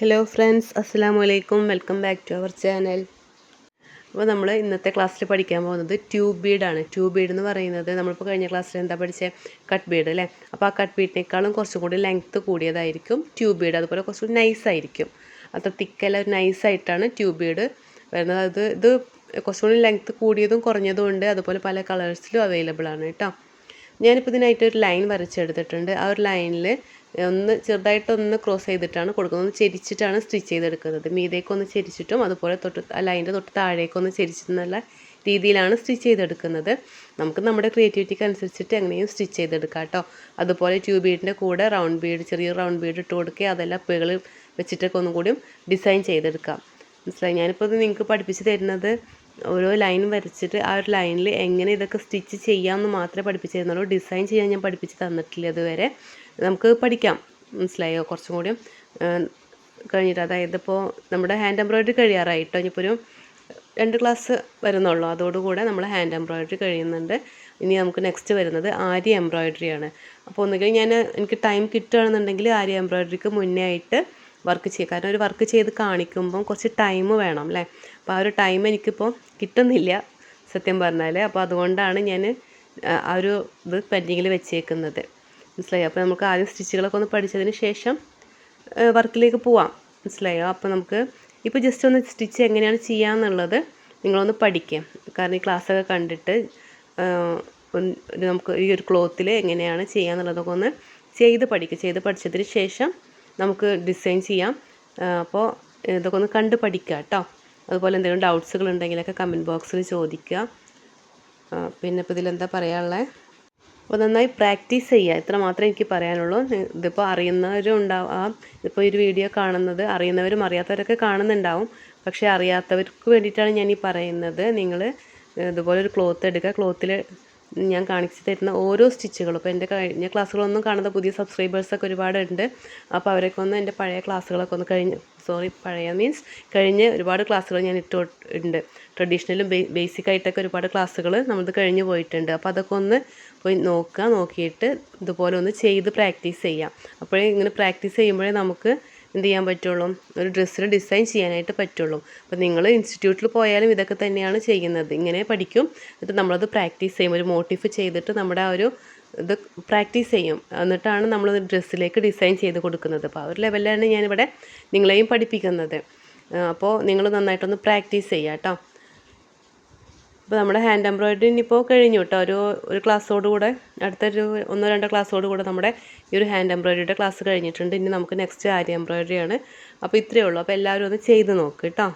Hello friends അസ്സാം വലൈക്കും welcome back to our channel അപ്പോൾ നമ്മൾ ഇന്നത്തെ ക്ലാസ്സിൽ പഠിക്കാൻ പോകുന്നത് ട്യൂബ് ബീഡാണ് ട്യൂബ് ബീഡ് എന്ന് പറയുന്നത് നമ്മളിപ്പോൾ കഴിഞ്ഞ ക്ലാസ്സിൽ എന്താ പഠിച്ചത് കട്ട് ബീഡ് അല്ലേ? അപ്പോൾ ആ കട്ട് ബീഡിനേക്കാളും കുറച്ചും കൂടി ലെങ്ത്ത് കൂടിയതായിരിക്കും ട്യൂബ് ബീഡ് അതുപോലെ കുറച്ചുകൂടി നൈസ് ആയിരിക്കും. അത്ര തിക്കല്ല നൈസായിട്ടാണ് ട്യൂബ് ബീഡ് വരുന്നത്. അത് ഇത് കുറച്ചുകൂടി ലെങ്ത്ത് കൂടിയതും കുറഞ്ഞതും ഉണ്ട്. അതുപോലെ പല കളേഴ്സിലും അവൈലബിൾ ആണ് കേട്ടോ. ഞാനിപ്പോൾ ഇതിനായിട്ട് ഒരു ലൈൻ വരച്ചെടുത്തിട്ടുണ്ട്. ആ ഒരു ലൈനിൽ ഒന്ന് ചെറുതായിട്ടൊന്ന് ക്രോസ് ചെയ്തിട്ടാണ് കൊടുക്കുന്നത്. ഒന്ന് ചെരിച്ചിട്ടാണ് സ്റ്റിച്ച് ചെയ്തെടുക്കുന്നത്. മീതേക്കൊന്ന് ചെരിച്ചിട്ടും അതുപോലെ തൊട്ട് ആ ലൈനിന്റെ തൊട്ട് താഴേക്കൊന്ന് ചെരിച്ചിട്ടുള്ള രീതിയിലാണ് സ്റ്റിച്ച് ചെയ്തെടുക്കുന്നത്. നമുക്ക് നമ്മുടെ ക്രിയേറ്റിവിറ്റിക്ക് അനുസരിച്ചിട്ട് എങ്ങനെയും സ്റ്റിച്ച് ചെയ്തെടുക്കാം കേട്ടോ. അതുപോലെ ട്യൂബ് ബീഡിന്റെ കൂടെ റൗണ്ട് ബീഡ് ചെറിയ റൗണ്ട് ബീഡ് ഇട്ട് കൊടുക്കുക. അതെല്ലാം പേകൾ വെച്ചിട്ടൊക്കെ ഒന്നും കൂടിയും ഡിസൈൻ ചെയ്തെടുക്കാം. മനസ്സിലായി? ഞാനിപ്പോൾ ഇത് നിങ്ങൾക്ക് പഠിപ്പിച്ച് തരുന്നത് ഓരോ ലൈൻ വരച്ചിട്ട് ആ ഒരു ലൈനിൽ എങ്ങനെ ഇതൊക്കെ സ്റ്റിച്ച് ചെയ്യാമെന്ന് മാത്രമേ പഠിപ്പിച്ച് തരുന്നുള്ളൂ. ഡിസൈൻ ചെയ്യാൻ ഞാൻ പഠിപ്പിച്ച് തന്നിട്ടില്ല അതുവരെ നമുക്ക് പഠിക്കാം. മനസ്സിലായോ? കുറച്ചും കൂടിയും കഴിഞ്ഞിട്ട് അതായത് ഇപ്പോൾ നമ്മുടെ ഹാൻഡ് എംബ്രോയിഡറി കഴിയാറായിട്ടോ ഇനിയിപ്പോൾ ഒരു രണ്ട് ക്ലാസ് വരുന്നുള്ളൂ. അതോടുകൂടെ നമ്മൾ ഹാൻഡ് എംബ്രോയിഡറി കഴിയുന്നുണ്ട്. ഇനി നമുക്ക് നെക്സ്റ്റ് വരുന്നത് ആര്യ എംബ്രോയിഡറിയാണ് അപ്പോൾ ഒന്നുകിൽ ഞാൻ എനിക്ക് ടൈം കിട്ടുകയാണെന്നുണ്ടെങ്കിൽ ആര്യ എംബ്രോയിഡറിക്ക് മുന്നേ ആയിട്ട് വർക്ക് ചെയ്യുക കാരണം ഒരു വർക്ക് ചെയ്ത് കാണിക്കുമ്പം കുറച്ച് ടൈം വേണം അല്ലേ? അപ്പോൾ ആ ഒരു ടൈം എനിക്കിപ്പോൾ കിട്ടുന്നില്ല സത്യം പറഞ്ഞാൽ അപ്പോൾ അതുകൊണ്ടാണ് ഞാൻ ആ ഒരു ഇത് പെൻഡിങ്ങിൽ വെച്ചേക്കുന്നത്. മനസ്സിലായോ? അപ്പോൾ നമുക്ക് ആദ്യം സ്റ്റിച്ചുകളൊക്കെ ഒന്ന് പഠിച്ചതിന് ശേഷം വർക്കിലേക്ക് പോവാം. മനസ്സിലായോ? അപ്പോൾ നമുക്ക് ഇപ്പോൾ ജസ്റ്റ് ഒന്ന് സ്റ്റിച്ച് എങ്ങനെയാണ് ചെയ്യാന്നുള്ളത് നിങ്ങളൊന്ന് പഠിക്കുക കാരണം ഈ ക്ലാസ്സൊക്കെ കണ്ടിട്ട് നമുക്ക് ഈ ഒരു ക്ലോത്തിൽ എങ്ങനെയാണ് ചെയ്യാന്നുള്ളതൊക്കെ ഒന്ന് ചെയ്ത് പഠിക്കുക ചെയ്ത് പഠിച്ചതിന് ശേഷം നമുക്ക് ഡിസൈൻ ചെയ്യാം. അപ്പോൾ ഇതൊക്കെ ഒന്ന് കണ്ട് പഠിക്കുക കേട്ടോ. അതുപോലെ എന്തെങ്കിലും ഡൗട്ട്സുകൾ ഉണ്ടെങ്കിലൊക്കെ കമന്റ് ബോക്സിൽ ചോദിക്കുക. പിന്നെ ഇപ്പോൾ ഇതിലെന്താ പറയാനുള്ളത് അപ്പോൾ നന്നായി പ്രാക്ടീസ് ചെയ്യുക. ഇത്ര മാത്രമേ എനിക്ക് പറയാനുള്ളൂ. ഇതിപ്പോൾ അറിയുന്നവരും ഉണ്ടാവാം. ഇപ്പോൾ ഒരു വീഡിയോ കാണുന്നത് അറിയുന്നവരും അറിയാത്തവരൊക്കെ കാണുന്നുണ്ടാവും. പക്ഷേ അറിയാത്തവർക്ക് വേണ്ടിയിട്ടാണ് ഞാൻ ഈ പറയുന്നത് നിങ്ങൾ ഇതുപോലെ ഒരു ക്ലോത്ത് എടുക്കുക. ക്ലോത്തിൽ ഞാൻ കാണിച്ചു തരുന്ന ഓരോ സ്റ്റിച്ചുകളും. ഇപ്പോൾ എന്റെ കഴിഞ്ഞ ക്ലാസ്സുകളൊന്നും കാണാത്ത പുതിയ സബ്സ്ക്രൈബേഴ്സൊക്കെ ഒരുപാടുണ്ട്. അപ്പോൾ അവരൊക്കെ ഒന്ന് എന്റെ പഴയ ക്ലാസ്സുകളൊക്കെ ഒന്ന് കഴിഞ്ഞ് സോറി പഴയ മീൻസ് കഴിഞ്ഞ് ഒരുപാട് ക്ലാസ്സുകൾ ഞാൻ ഇട്ട് ഉണ്ട്. ട്രഡീഷണലും ബേസിക് ആയിട്ടൊക്കെ ഒരുപാട് ക്ലാസ്സുകൾ നമ്മളത് കഴിഞ്ഞ് പോയിട്ടുണ്ട്. അപ്പോൾ അതൊക്കെ ഒന്ന് പോയി നോക്കുക നോക്കിയിട്ട് ഇതുപോലെ ഒന്ന് ചെയ്ത് പ്രാക്ടീസ് ചെയ്യാം. അപ്പോഴേ ഇങ്ങനെ പ്രാക്ടീസ് ചെയ്യുമ്പോഴേ നമുക്ക് എന്ത് ചെയ്യാൻ പറ്റുള്ളൂ? ഒരു ഡ്രസ്സിന് ഡിസൈൻ ചെയ്യാനായിട്ട് പറ്റുള്ളൂ. അപ്പോൾ നിങ്ങൾ ഇൻസ്റ്റിറ്റ്യൂട്ടിൽ പോയാലും ഇതൊക്കെ തന്നെയാണ് ചെയ്യുന്നത്. ഇങ്ങനെ പഠിക്കും. എന്നിട്ട് നമ്മളത് പ്രാക്ടീസ് ചെയ്യും. ഒരു മോട്ടിഫ് ചെയ്തിട്ട് നമ്മുടെ ആ ഒരു ഇത് പ്രാക്ടീസ് ചെയ്യും. എന്നിട്ടാണ് നമ്മൾ ഡ്രസ്സിലേക്ക് ഡിസൈൻ ചെയ്ത് കൊടുക്കുന്നത്. അപ്പോൾ ആ ഒരു ലെവലിലാണ് ഞാനിവിടെ നിങ്ങളെയും പഠിപ്പിക്കുന്നത്. അപ്പോൾ നിങ്ങൾ നന്നായിട്ടൊന്ന് പ്രാക്ടീസ് ചെയ്യാം കേട്ടോ അപ്പോൾ നമ്മുടെ ഹാൻഡ് എംബ്രോയിഡറി ഇനിയിപ്പോൾ കഴിഞ്ഞു കേട്ടോ. ഒരു ഒരു ക്ലാസ്സോടുകൂടെ അടുത്തൊരു ഒന്നോ രണ്ടോ ക്ലാസ്സോടുകൂടെ നമ്മുടെ ഈ ഒരു ഹാൻഡ് എംബ്രോയിഡറിയുടെ ക്ലാസ് കഴിഞ്ഞിട്ടുണ്ട്. ഇനി നമുക്ക് നെക്സ്റ്റ് ആര്യ എംബ്രോയിഡറി ആണ്. അപ്പോൾ ഇത്രയേ ഉള്ളൂ. അപ്പോൾ എല്ലാവരും ഒന്ന് ചെയ്ത് നോക്ക് കേട്ടോ.